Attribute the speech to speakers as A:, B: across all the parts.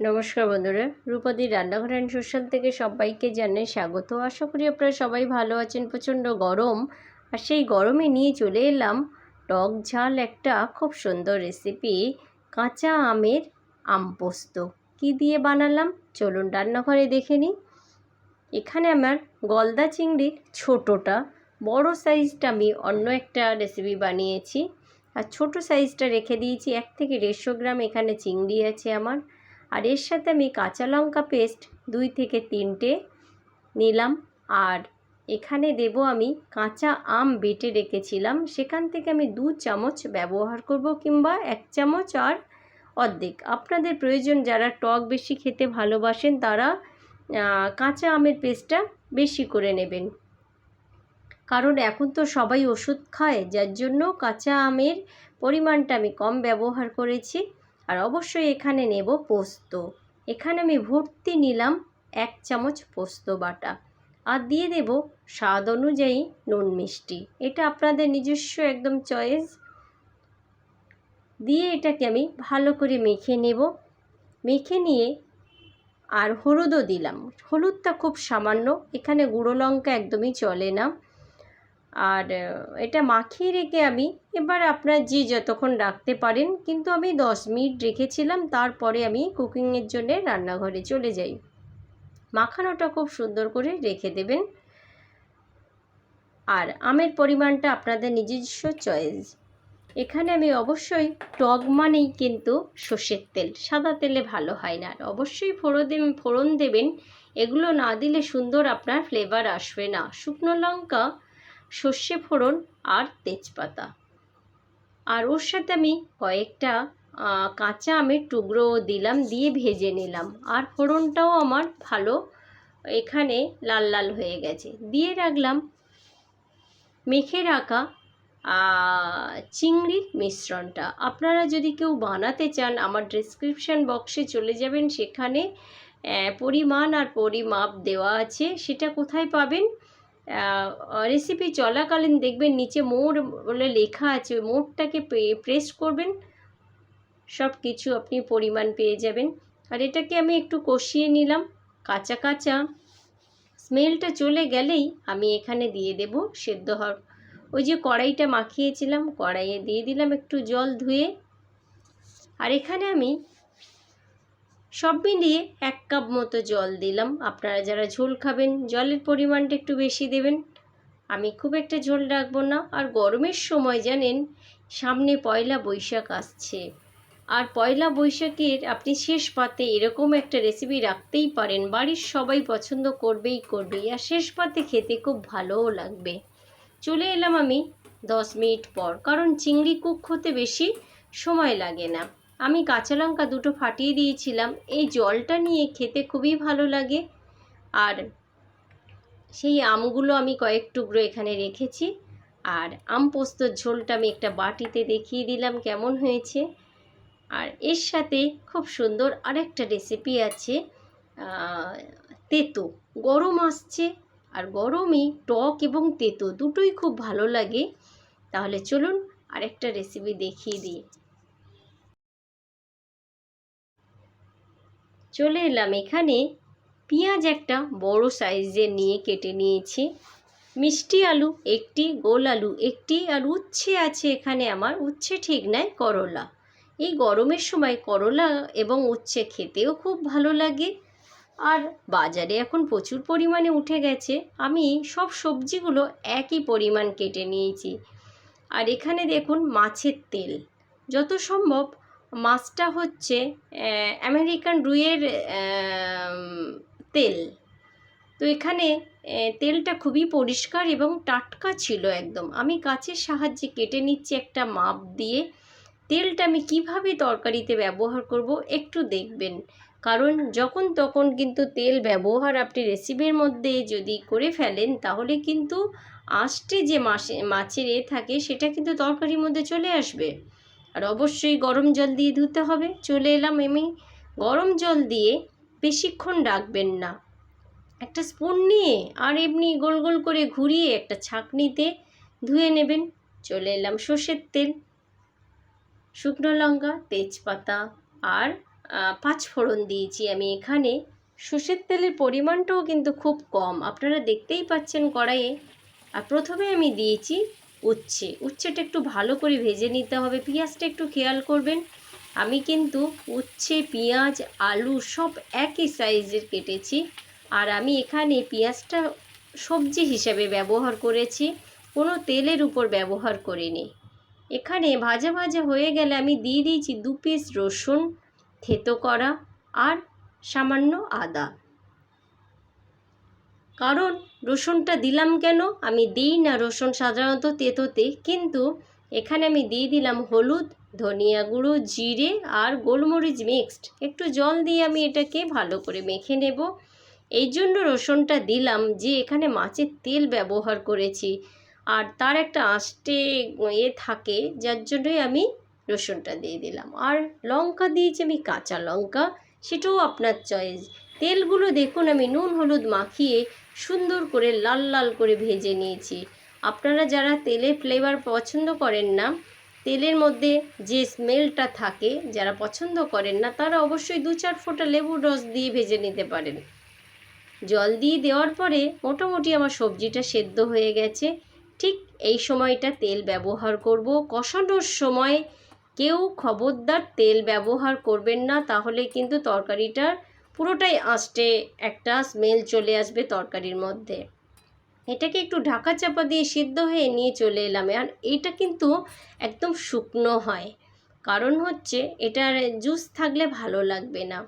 A: নমস্কার বন্ধুরা, রূপদির রান্নাঘর অ্যান্ড সোশ্যাল থেকে সবাইকে জানাই স্বাগত। আশা করি আপনারা সবাই ভালো আছেন, প্রচণ্ড গরম। আর সেই গরমে নিয়ে চলে এলাম টক ঝাল একটা খুব সুন্দর রেসিপি কাঁচা আমের আম পোস্ত। কী দিয়ে বানালাম? চলুন রান্নাঘরে দেখে নিই। এখানে আমার গলদা চিংড়ির ছোটোটা, বড় সাইজটা আমি অন্য একটা রেসিপি বানিয়েছি। আর ছোট সাইজটা রেখে দিয়েছি, এক থেকে দেড়শো গ্রাম এখানে চিংড়ি আছে আমার। আর এর সাথে আমি কাঁচা লঙ্কা পেস্ট দুই থেকে তিনটে নিলাম। আর এখানে দেব আমি কাঁচা আম বেটে রেখেছিলাম। সেখান থেকে আমি দু চামচ ব্যবহার করব কিংবা এক চামচ আর অর্ধেক। আপনাদের প্রয়োজন যারা টক বেশি খেতে ভালোবাসেন তারা কাঁচা আমের পেস্টটা বেশি করে নেবেন। কারণ এখন তো সবাই ওষুধ খায়, যার জন্য কাঁচা আমের পরিমাণটা আমি কম ব্যবহার করেছি। আর অবশ্যই এখানে নেব পোস্ত। এখানে আমি ভর্তি নিলাম এক চামচ পোস্ত বাটা আর দিয়ে দেব স্বাদ অনুযায়ী নুন মিষ্টি। এটা আপনাদের নিজস্ব একদম চয়েস। দিয়ে এটাকে আমি ভালো করে মেখে নেব। মেখে নিয়ে আর হলুদও দিলাম। হলুদটা খুব সামান্য, এখানে গুঁড়ো লঙ্কা একদমই চলে না। আর এটা মাখিয়ে রেখে আমি এবার আপনার যে যতক্ষণ রাখতে পারেন, কিন্তু আমি দশ মিনিট রেখেছিলাম, তারপরে আমি কুকিংয়ের জন্যে রান্নাঘরে চলে যাই। মাখানোটা খুব সুন্দর করে রেখে দেবেন। আর আমের পরিমাণটা আপনাদের নিজস্ব চয়েস। এখানে আমি অবশ্যই টক মানেই কিন্তু সর্ষের তেল, সাদা তেলে ভালো হয় না। আর অবশ্যই ফোড়ো দেবেন, ফোড়ন দেবেন, এগুলো না দিলে সুন্দর আপনার ফ্লেভার আসবে না। শুকনো লঙ্কা সর্ষে ফোড়ন আর তেজপাতা। আর ওর সাথে আমি কয়েকটা কাঁচা আমের টুকরো দিলাম, দিয়ে ভেজে নিলাম। আর ফোড়নটাও আমার ভালো, এখানে লাল লাল হয়ে গেছে। দিয়ে রাখলাম মেখে রাখা চিংড়ির মিশ্রণটা। আপনারা যদি কেউ বানাতে চান, আমার ডিসক্রিপশান বক্সে চলে যাবেন। সেখানে পরিমাণ আর পরিমাপ দেওয়া আছে। সেটা কোথায় পাবেন? রেসিপি চলাকালীন দেখবেন নিচে মোড় বলে লেখা আছে, ওই মোড়টাকে প্রেস করবেন সব কিছু আপনি পরিমাণ পেয়ে যাবেন। আর এটাকে আমি একটু কষিয়ে নিলাম, কাঁচা কাঁচা। স্মেলটা চলে গেলেই আমি এখানে দিয়ে দেব সেদ্ধ হওয়ার। ওই যে কড়াইটা মাখিয়েছিলাম, কড়াইয়ে দিয়ে দিলাম একটু জল ধুয়ে। আর এখানে আমি সব মিলিয়ে এক কাপ মতো জল দিলাম। আপনারা যারা ঝোল খাবেন, জলের পরিমাণটা একটু বেশি দেবেন। আমি খুব একটা ঝোল রাখব না। আর গরমের সময়, জানেন, সামনে পয়লা বৈশাখ আসছে। আর পয়লা বৈশাখের আপনি শেষ পাতে এরকম একটা রেসিপি রাখতেই পারেন। বাড়ির সবাই পছন্দ করবেই করবেই। আর শেষ পাতে খেতে খুব ভালোও লাগবে। চলে এলাম আমি দশ মিনিট পর। কারণ চিংড়ি কুক হতে বেশি সময় লাগে না। আমি কাঁচা লঙ্কা দুটো ফাটিয়ে দিয়েছিলাম। এই জলটা নিয়ে খেতে খুবই ভালো লাগে। আর সেই আমগুলো আমি কয়েক টুকরো এখানে রেখেছি। আর আম পোস্তর ঝোলটা আমি একটা বাটিতে দেখিয়ে দিলাম কেমন হয়েছে। আর এর সাথে খুব সুন্দর আরেকটা রেসিপি আছে তেতো। গরম আসছে আর গরমই টক এবং তেতো দুটোই খুব ভালো লাগে। তাহলে চলুন আরেকটা রেসিপি দেখিয়ে দিই। চলে এলাম এখানে। পেঁয়াজ একটা বড় সাইজের নিয়ে কেটে নিয়েছি। মিষ্টি আলু, একটি গোল আলু, একটি আর উচ্ছে আছে এখানে আমার। উচ্ছে ঠিক নয় করলা। এই গরমের সময় করলা এবং উচ্ছে খেতেও খুব ভালো লাগে। আর বাজারে এখন প্রচুর পরিমাণে উঠে গেছে। আমি সব সবজিগুলো একই পরিমাণ কেটে নিয়েছি। আর এখানে দেখুন মাছের তেল। যত সম্ভব মাছটা হচ্ছে আমেরিকান রুইয়ের তেল। তো এখানে তেলটা খুবই পরিষ্কার এবং টাটকা ছিল একদম। আমি কাছের সাহায্যে কেটে নিচ্ছি একটা মাপ দিয়ে। তেলটা আমি কীভাবে তরকারিতে ব্যবহার করব একটু দেখবেন। কারণ যখন তখন কিন্তু তেল ব্যবহার আপনি রেসিপির মধ্যে যদি করে ফেলেন, তাহলে কিন্তু আষ্টে যে মাসে, মাছের এ থাকে, সেটা কিন্তু তরকারির মধ্যে চলে আসবে। আর অবশ্যই গরম জল দিয়ে ধুতে হবে। চলে এলাম এমনি। গরম জল দিয়ে বেশিক্ষণ রাখবেন না। একটা স্পুন নিয়ে আর এমনি গোল গোল করে ঘুরিয়ে একটা ছাঁকনিতে ধুয়ে নেবেন। চলে এলাম সর্ষের তেল, শুকনো লঙ্কা, তেজপাতা আর পাঁচ ফোড়ন দিয়েছি আমি এখানে। সর্ষের তেলের পরিমাণটাও কিন্তু খুব কম। আপনারা দেখতেই পাচ্ছেন কড়াইয়ে। আর প্রথমে আমি দিয়েছি উচ্ছে। উচ্ছেটা একটু ভালো করে ভেজে নিতে হবে। পেঁয়াজটা একটু খেয়াল করবেন। আমি কিন্তু উচ্ছে, পেঁয়াজ, আলু সব একই সাইজের কেটেছি। আর আমি এখানে পেঁয়াজটা সবজি হিসাবে ব্যবহার করেছি। কোনো তেলের উপর ব্যবহার করিনি। এখানে ভাজা ভাজা হয়ে গেলে আমি দিয়ে দিয়েছি দু পিস রসুন থেতো করা আর সামান্য আদা। কারণ রসুনটা দিলাম কেন? আমি দিই না রসুন সাধারণত তেতোতে। কিন্তু এখানে আমি দিয়ে দিলাম হলুদ, ধনিয়া গুঁড়ো, জিরে আর গোলমরিচ মিক্সড। একটু জল দিয়ে আমি এটাকে ভালো করে মেখে নেব। এই জন্য রসুনটা দিলাম যে এখানে মাছের তেল ব্যবহার করেছি। আর তার একটা আঁশটে এ থাকে, যার জন্যই আমি রসুনটা দিয়ে দিলাম। আর লঙ্কা দিয়েছি আমি কাঁচা লঙ্কা, সেটাও আপনার চয়েস। তেলগুলো দেখুন, আমি নুন হলুদ মাখিয়ে সুন্দর করে লাল লাল করে ভেজে নিয়েছি। আপনারা যারা তেলে ফ্লেভার পছন্দ করেন না, তেলের মধ্যে যে স্মেলটা থাকে, যারা পছন্দ করেন না, তারা অবশ্যই দু চার ফোঁটা লেবুর রস দিয়ে ভেজে নিতে পারেন। জল দিয়ে দেওয়ার পরে মোটামুটি আমার সবজিটা সেদ্ধ হয়ে গেছে। ঠিক এই সময়টা তেল ব্যবহার করব। কষানোর সময় কেউ খবরদার তেল ব্যবহার করবেন না, তাহলে কিন্তু তরকারিটার পুরোটাই আঁচটে একটা স্মেল চলে আসবে তরকারির মধ্যে। এটাকে একটু ঢাকা চাপা দিয়ে সিদ্ধ হয়ে নিয়ে চলে এলাম। আর এটা কিন্তু একদম শুকনো হয়। কারণ হচ্ছে এটার জুস থাকলে ভালো লাগবে না।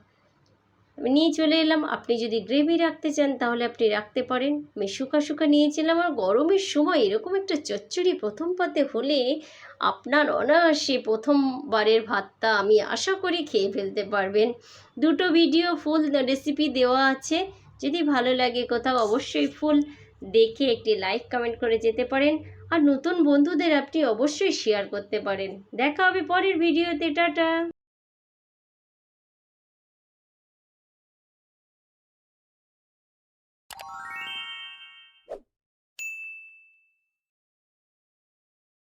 A: নিয়ে চলে এলাম। আপনি যদি গ্রেভি রাখতে চান, তাহলে আপনি রাখতে পারেন। আমি শুকা শুকা নিয়েছিলাম আর গরমের সময় এরকম একটা চচ্চড়ি প্রথম পাতে হলে আপনার অনায়াসে প্রথমবারের ভাতটা আমি আশা করি খেয়ে ফেলতে পারবেন। দুটো ভিডিও ফুল রেসিপি দেওয়া আছে। যদি ভালো লাগে কোথাও, অবশ্যই ফুল দেখে একটি লাইক, কমেন্ট করে যেতে পারেন। আর নতুন বন্ধুদের আপনি অবশ্যই শেয়ার করতে পারেন। দেখা হবে পরের ভিডিওতে। টাটা!